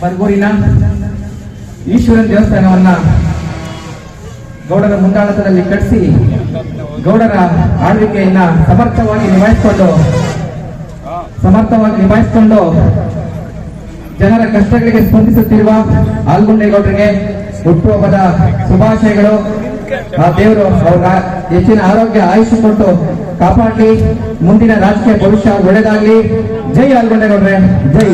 ಬರ್ಗೂರಿನ ಈಶ್ವರನ ದೇವಸ್ಥಾನವನ್ನ ಗೌಡರ ಮುಂದಾಳತದಲ್ಲಿ ಕಟ್ಟಿಸಿ ಗೌಡರ ಆಳ್ವಿಕೆಯನ್ನ ಸಮರ್ಥವಾಗಿ ನಿಭಾಯಿಸಿಕೊಂಡು ಸಮರ್ಥವಾಗಿ ನಿಭಾಯಿಸಿಕೊಂಡು ಜನರ ಕಷ್ಟಗಳಿಗೆ ಸ್ಪಂದಿಸುತ್ತಿರುವ ಆಲ್ಗುಂಡೇಗೌಡರಿಗೆ ಹುಟ್ಟುಹಬ್ಬದ ಶುಭಾಶಯಗಳು. ಆ ದೇವರು ಅವರ ಹೆಚ್ಚಿನ ಆರೋಗ್ಯ ಆಯುಷ್ ಕೊಟ್ಟು ಕಾಪಾಡಲಿ ಮುಂದಿನ ರಾಜಕೀಯ ಭವಿಷ್ಯ ಒಳ್ಳೆಯದಾಗಲಿ. ಜೈ ಆಲ್ಗುಂಡೇಗೌಡ್ರೆ ಜೈ.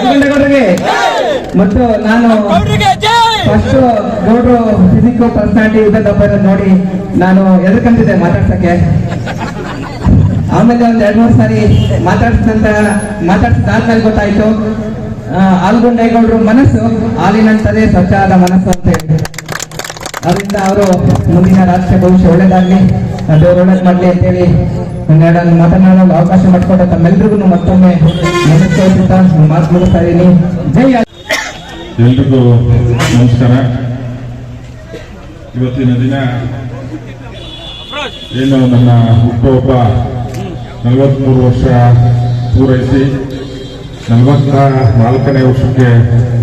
ಆಲ್ಗುಂಡೇಗೌಡರಿಗೆ ಮತ್ತು ನಾನು ಫಸ್ಟ್ ಗೌಡ್ರು ಫಿಸಿಕ್ ಪರ್ಸನಾಲಿಟಿ ಇದ್ದ ಇರೋದ್ ನೋಡಿ ನಾನು ಎದುರ್ಕಂತಿದ್ದೆ ಮಾತಾಡ್ಸಕ್ಕೆ. ಆಮೇಲೆ ಒಂದ್ ಎರಡ್ ಮೂರು ಸಾರಿ ಮಾತಾಡ್ಸಿದಂತ ಮಾತಾಡ್ಸಿದಾದ್ಮೇಲೆ ಗೊತ್ತಾಯ್ತು. ಆಲ್ಗೊಂಡೈಗೌಡ್ರು ಮನಸ್ಸು ಹಾಲಿನಂತದೇ ಆದ ಮನಸ್ಸು ಅಂತ ಹೇಳಿ ಅದರಿಂದ ಅವರು ಮುಂದಿನ ರಾಜಕೀಯ ಭವಿಷ್ಯ ಒಳ್ಳೇದಾಗಲಿ ದೇವರು ಮಾಡಲಿ ಅಂತೇಳಿ ನಾನು ಮಾತನಾಡಲು ಅವಕಾಶ ಮಾಡಿಕೊಟ್ಟ ತಮ್ಮೆಲ್ಲರಿಗೂ ಮತ್ತೊಮ್ಮೆ ಮಾತು ಇದೀನಿ ಜೈ ಎಲ್ರಿಗೂ ನಮಸ್ಕಾರ. ಇವತ್ತಿನ ದಿನ ಏನು ನನ್ನ ಹುಟ್ಟುಹಬ್ಬ ನಲವತ್ಮೂರು ವರ್ಷ ಪೂರೈಸಿ ನಲವತ್ತ ನಾಲ್ಕನೇ ವರ್ಷಕ್ಕೆ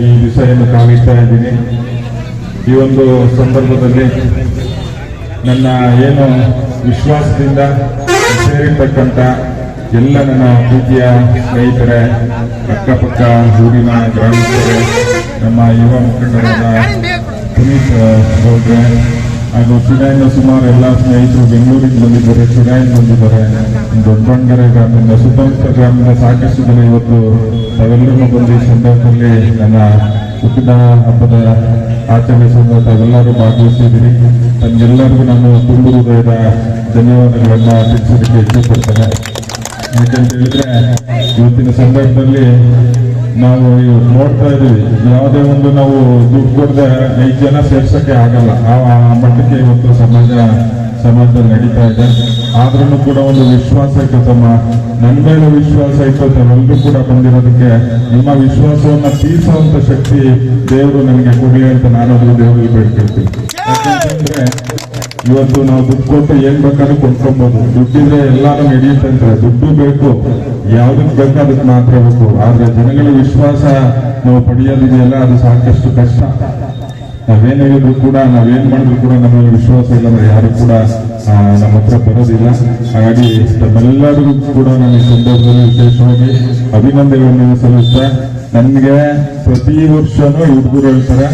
ಈ ದಿವಸವನ್ನು ಕಾಲಿಡ್ತಾ ಇದ್ದೀನಿ. ಈ ಒಂದು ಸಂದರ್ಭದಲ್ಲಿ ನನ್ನ ಏನು ವಿಶ್ವಾಸದಿಂದ ಸೇರಿರ್ತಕ್ಕಂಥ ಎಲ್ಲ ನನ್ನ ಪ್ರೀತಿಯ ಸ್ನೇಹಿತರೆ, ಅಕ್ಕಪಕ್ಕ, ಊರಿನ ಗ್ರಾಮಸ್ಥರೇ, ನಮ್ಮ ಯುವ ಮುಖಂಡರಾದ ಪುನೀತ್ ಗೌಡ್ರೆ ಹಾಗೂ ಚಿರಾಯಿನ ಸುಮಾರು ಎಲ್ಲ ಸ್ನೇಹಿತರು ಬೆಂಗಳೂರಿಗೆ ಬಂದಿದ್ದಾರೆ ಚಿರಾಯಿನ ಬಂದಿದ್ದಾರೆ ದೊಡ್ಡಂಗರೆ ಗ್ರಾಮದಿಂದ ಸುತ್ತಮುತ್ತ ಗ್ರಾಮದಿಂದ ಸಾಕಷ್ಟು ಜನ ಇವತ್ತು ತಾವೆಲ್ಲರೂ ಬಂದು ಈ ಸಂದರ್ಭದಲ್ಲಿ ನನ್ನ ಹುಟ್ಟಿದ ಹಬ್ಬದ ಆಚರಣೆ ತಾವೆಲ್ಲರೂ ಭಾಗವಹಿಸಿದ್ದೀರಿ. ತಮ್ಮೆಲ್ಲರಿಗೂ ನಾನು ತುಂಬು ಹೃದಯದ ಧನ್ಯವಾದಗಳನ್ನು ತಿಳಿಸೋದಕ್ಕೆ ಇಷ್ಟಪಡ್ತೇನೆ. ಯಾಕಂತ ಹೇಳಿದ್ರೆ, ಇವತ್ತಿನ ಸಂದರ್ಭದಲ್ಲಿ ನಾವು ನೋಡ್ತಾ ಇದ್ದೀವಿ. ಯಾವುದೇ ಒಂದು ನಾವು ದುಡ್ಡು ಕೊಡದೆ ಐದು ಜನ ಸೇರ್ಸೋಕ್ಕೆ ಆಗಲ್ಲ. ಆ ಮಟ್ಟಕ್ಕೆ ಇವತ್ತು ಸಮಾಜ ಸಮಾಜದಲ್ಲಿ ನಡೀತಾ ಇದೆ. ಆದ್ರೂ ಕೂಡ ಒಂದು ವಿಶ್ವಾಸ ಇತ್ತು ತಮ್ಮ. ನನ್ನ ಮೇಲೆ ವಿಶ್ವಾಸ ಇತ್ತು ತಾವೆಲ್ಲರೂ ಕೂಡ ಬಂದಿರೋದಕ್ಕೆ ನಿಮ್ಮ ವಿಶ್ವಾಸವನ್ನ ತೀರಿಸುವಂತ ಶಕ್ತಿ ದೇವರು ನನಗೆ ಕೊಡಲಿ ಅಂತ ನಾನಾದ್ರೂ ದೇವರಿಗೆ ಬೇಡ್ಕೊಳ್ತೀನಿ. ಯಾಕಂತಂದ್ರೆ ಇವತ್ತು ನಾವು ದುಡ್ಡು ಕೊಟ್ಟು ಏನ್ ಬೇಕಾದ್ರೂ ಕೊಂಡ್ಕೊಬಹುದು ದುಡ್ಡಿದ್ರೆ ಎಲ್ಲಾನು ನಡೆಯುತ್ತೆ ಅಂತ ದುಡ್ಡು ಬೇಕು. ಯಾವ್ದಕ್ ಬೇಕು ಅದಕ್ಕೆ ಮಾತ್ರ ಬೇಕು. ಆದ್ರೆ ಜನಗಳ ವಿಶ್ವಾಸ ನಾವು ಪಡೆಯೋದಿದೆಯಲ್ಲ, ಅದು ಸಾಕಷ್ಟು ಕಷ್ಟ. ನಾವೇನ್ ಹೇಳಿದ್ರು ಕೂಡ, ನಾವೇನ್ ಮಾಡಿದ್ರು ಕೂಡ ನಮ್ಮಲ್ಲಿ ವಿಶ್ವಾಸ ಇಲ್ಲ, ಅಂದ್ರೆ ಯಾರು ಕೂಡ ನಮ್ಮ ಹತ್ರ ಬರೋದಿಲ್ಲ. ಹಾಗಾಗಿ ತಮ್ಮೆಲ್ಲರಿಗೂ ಕೂಡ ನಾನು ಈ ಸಂದರ್ಭದಲ್ಲಿ ವಿಶೇಷವಾಗಿ ಅಭಿನಂದನೆಗಳನ್ನು ಸಲ್ಲಿಸ್ತಾ, ನನ್ಗೆ ಪ್ರತಿ ವರ್ಷನೂ ಹುಡುಗರು ಹೇಳ್ತಾರೆ,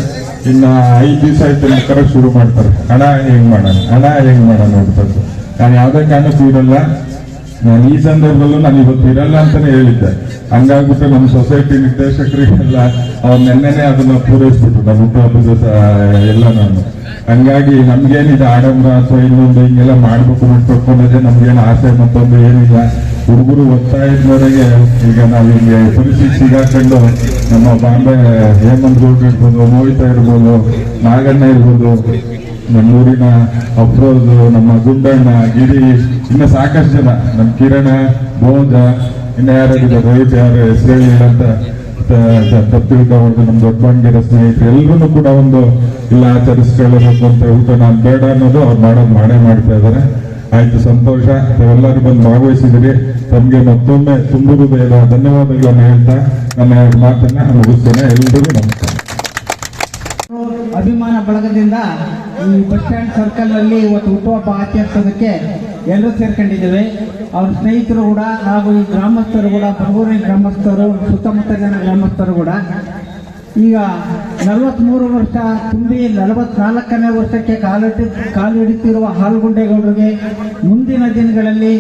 ಇನ್ನ ಐದು ದಿವಸ ಆಯ್ತು ಕರ ಶುರು ಮಾಡ್ತಾರೆ. ಹಣ ಹೆಂಗ್ ಮಾಡೋಣ? ಹಣ ಹೆಂಗ್ ಮಾಡೋಣ? ನೋಡ್ತಾರೆ ನಾನು ಯಾವ್ದೇ ಕಾರಣಕ್ಕೂ ನಾನು ಈ ಸಂದರ್ಭದಲ್ಲೂ ನಾನು ಇವತ್ತು ಇರಲ್ಲ ಅಂತಾನೆ ಹೇಳಿದ್ದೆ. ಹಂಗಾಗ್ಬಿಟ್ಟು ನಮ್ಮ ಸೊಸೈಟಿ ನಿರ್ದೇಶಕರಿಗೆಲ್ಲ ಅವ್ರ ನೆನ್ನೆನೆ ಅದನ್ನ ಪೂರೈಸ್ಬಿಟ್ಟು ನಮ್ಮ ಹುಟ್ಟುಹಬ್ಬದ ಎಲ್ಲ ನಾನು. ಹಂಗಾಗಿ ನಮ್ಗೇನಿದೆ ಆಡಂಬರ ಅಥವಾ ಇನ್ನೊಂದು ಹಿಂಗೆಲ್ಲ ಮಾಡ್ಬೇಕು ಬಿಟ್ಕೊಕೊಂಡಿದೆ ನಮ್ಗೇನು ಆಸೆ ಮತ್ತೊಂದು ಏನಿಲ್ಲ. ಹುಡುಗರು ಒತ್ತಾಯದ ಮೇರೆಗೆ ಈಗ ನಾವು ಹಿಂಗೆ ಪರಿಸ್ಥಿತಿ ಸಿಗಾಕೊಂಡು ನಮ್ಮ ಬಾಂಬೆ ಹೇಮಂತ್ ಗೌಡ್ ಇರ್ಬೋದು, ಮೋಹಿತ ಇರ್ಬೋದು, ನಾಗಣ್ಣ ಇರ್ಬೋದು ನಮ್ಮೂರಿನ ಅಫ್ರೋಜ್ ನಮ್ಮ ಗುಂಡಣ್ಣ ಗಿರಿ, ಇನ್ನ ಸಾಕಷ್ಟು ಜನ. ನಮ್ಮ ಕಿರಣ, ಬೋಧ, ಇನ್ನ ಯಾರಿದ್ದಾರೆ ರೋಹಿತ್ ಯಾರು? ಹೆಸರು ಅಂತ ಅಂತ ಒಂದು ನಮ್ಮ ದೊಡ್ಡಬಂಡಿರ ಸ್ನೇಹಿತರು. ಎಲ್ಲರೂ ಕೂಡ ಒಂದು, ಇಲ್ಲ, ಆಚರಿಸ್ಕೊಳ್ಳಬೇಕು ಅಂತ ಊಟ ನಾನು ಬೇಡ ಅನ್ನೋದು ಅವ್ರು ಮಾಡೋದು ಮಾಡೇ ಮಾಡ್ತಾ ಇದ್ದಾರೆ. ಆಯ್ತು, ಸಂತೋಷ. ತಾವೆಲ್ಲರೂ ಬಂದು ಭಾಗವಹಿಸಿದಿರಿ ತಮಗೆ ಮತ್ತೊಮ್ಮೆ ತುಂಬು ಹೃದಯದ ಧನ್ಯವಾದಗಳನ್ನು ಹೇಳ್ತಾ, ನನ್ನ ಮಾತನ್ನ ಮುಗಿಸ್ತೇನೆ. ಎಲ್ರಿಗೂ ನಮಸ್ಕಾರ. ಅಭಿಮಾನ ಬಳಗದಿಂದ ಈ ಬಸ್ ಸ್ಟ್ಯಾಂಡ್ ಸರ್ಕಲ್ ಅಲ್ಲಿ ಇವತ್ತು ಹುಟ್ಟುಹಬ್ಬ ಆಚರಿಸೋದಕ್ಕೆ ಎಲ್ಲರೂ ಸೇರ್ಕೊಂಡಿದ್ದೇವೆ. ಅವ್ರ ಸ್ನೇಹಿತರು ಕೂಡ, ಹಾಗೂ ಈ ಗ್ರಾಮಸ್ಥರು ಕೂಡ ಬರಗೂರಿನ ಗ್ರಾಮಸ್ಥರು ಸುತ್ತಮುತ್ತ ಜನ ಗ್ರಾಮಸ್ಥರು ಕೂಡ. ಈಗ ನಲವತ್ಮೂರು ವರ್ಷ, ತುಂಬಿ ನಲವತ್ನಾಲ್ಕನೇ ವರ್ಷಕ್ಕೆ ಕಾಲಿಟ್ಟು ಕಾಲು ಹಿಡಿತಿರುವ ಹಾಲ್ಗುಂಡೇಗೌಡರಿಗೆ ಮುಂದಿನ ದಿನಗಳಲ್ಲಿ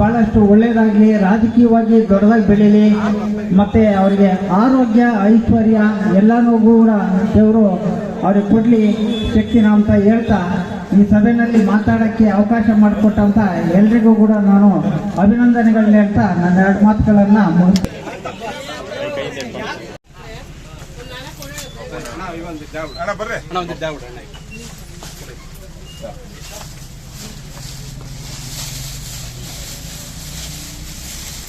ಬಹಳಷ್ಟು ಒಳ್ಳೆಯದಾಗಲಿ ರಾಜಕೀಯವಾಗಿ ದೊಡ್ಡದಾಗಿ ಬೆಳೀಲಿ. ಮತ್ತೆ ಅವರಿಗೆ ಆರೋಗ್ಯ ಐಶ್ವರ್ಯ ಎಲ್ಲನೂ ಕೂಡ ದೇವರು ಅವ್ರಿಗೆ ಕೊಡ್ಲಿ. ಶಕ್ತಿನ ಅಂತ ಹೇಳ್ತಾ ಈ ಸಭೆಯಲ್ಲಿ ಮಾತಾಡೋಕ್ಕೆ ಅವಕಾಶ ಮಾಡಿಕೊಟ್ಟಂತ ಎಲ್ರಿಗೂ ಕೂಡ ನಾನು ಅಭಿನಂದನೆಗಳನ್ನ ಹೇಳ್ತಾ ನನ್ನ ಎರಡು ಮಾತುಗಳನ್ನು ಮುಗಿಸ್ತೀನಿ. ಬಿಡು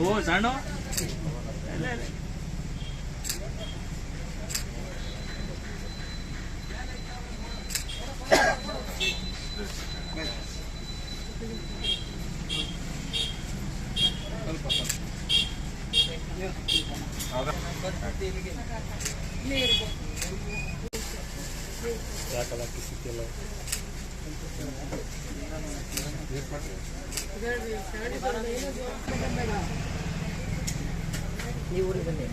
ಓ ಸಣ್ಣ. ಯಾಕಲ್ಲ ಕಿಸಿತಿಲ್ಲ ನೀವು ಊರಿಗೆ ಬನ್ನಿ